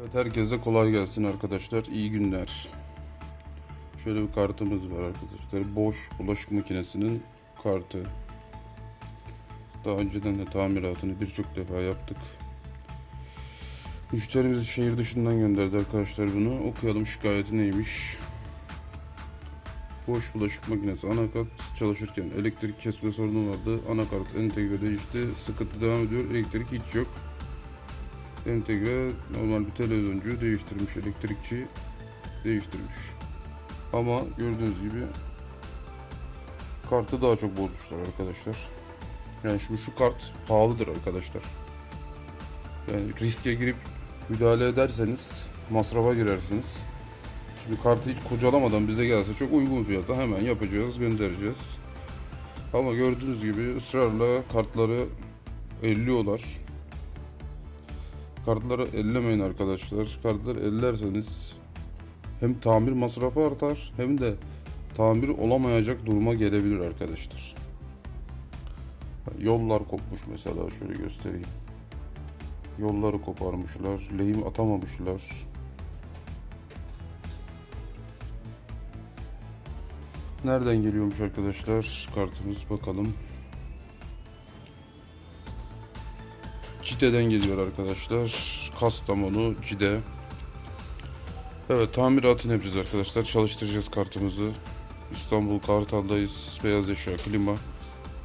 Evet herkese kolay gelsin arkadaşlar. İyi günler. Şöyle bir kartımız var arkadaşlar. Boş bulaşık makinesinin kartı. Daha önceden de tamiratını birçok defa yaptık. Müşterimiz şehir dışından gönderdi arkadaşlar bunu. Okuyalım şikayeti neymiş. Boş bulaşık makinesi anakart çalışırken elektrik kesme sorunu vardı. Anakart entegre değişti. Sıkıntı devam ediyor. Elektrik hiç yok. Entegre normal bir televizyoncu değiştirmiş. Elektrikçi değiştirmiş. Ama gördüğünüz gibi kartı daha çok bozmuşlar arkadaşlar. Yani şimdi şu kart pahalıdır arkadaşlar. Yani riske girip müdahale ederseniz masrafa girersiniz. Şimdi kartı hiç kurcalamadan bize gelse çok uygun fiyata hemen yapacağız, göndereceğiz. Ama gördüğünüz gibi ısrarla kartları elliyorlar. Kartları ellemeyin arkadaşlar. Kartları ellerseniz hem tamir masrafı artar hem de tamir olamayacak duruma gelebilir arkadaşlar. Yollar kopmuş mesela şöyle göstereyim. Yolları koparmışlar, lehim atamamışlar. Nereden geliyormuş arkadaşlar? Kartımız bakalım. Cide'den geliyor arkadaşlar. Kastamonu, Cide. Evet tamiratını yapacağız arkadaşlar. Çalıştıracağız kartımızı. İstanbul Kartal'dayız. Beyaz eşya, klima,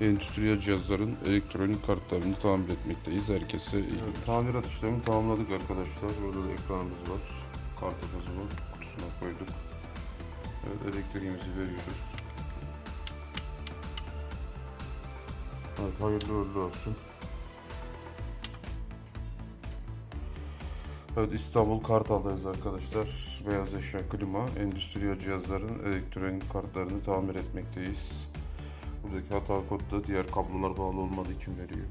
endüstriyel cihazların elektronik kartlarını tamir etmekteyiz. Herkese iyi günler. Tamirat işlemini tamamladık arkadaşlar. Burada da ekranımız var. Kartımızı var. Kutusuna koyduk. Evet elektriğimizi veriyoruz. Evet hayırlı uğurlu olsun. Evet İstanbul Kartal'dayız arkadaşlar. Beyaz eşya, klima, endüstriyel cihazların elektronik kartlarını tamir etmekteyiz. Buradaki hata kodu da diğer kablolar bağlı olmadığı için veriyor.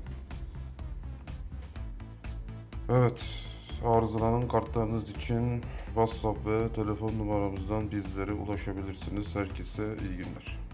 Evet, arızalanan kartlarınız için WhatsApp ve telefon numaramızdan bizlere ulaşabilirsiniz. Herkese iyi günler.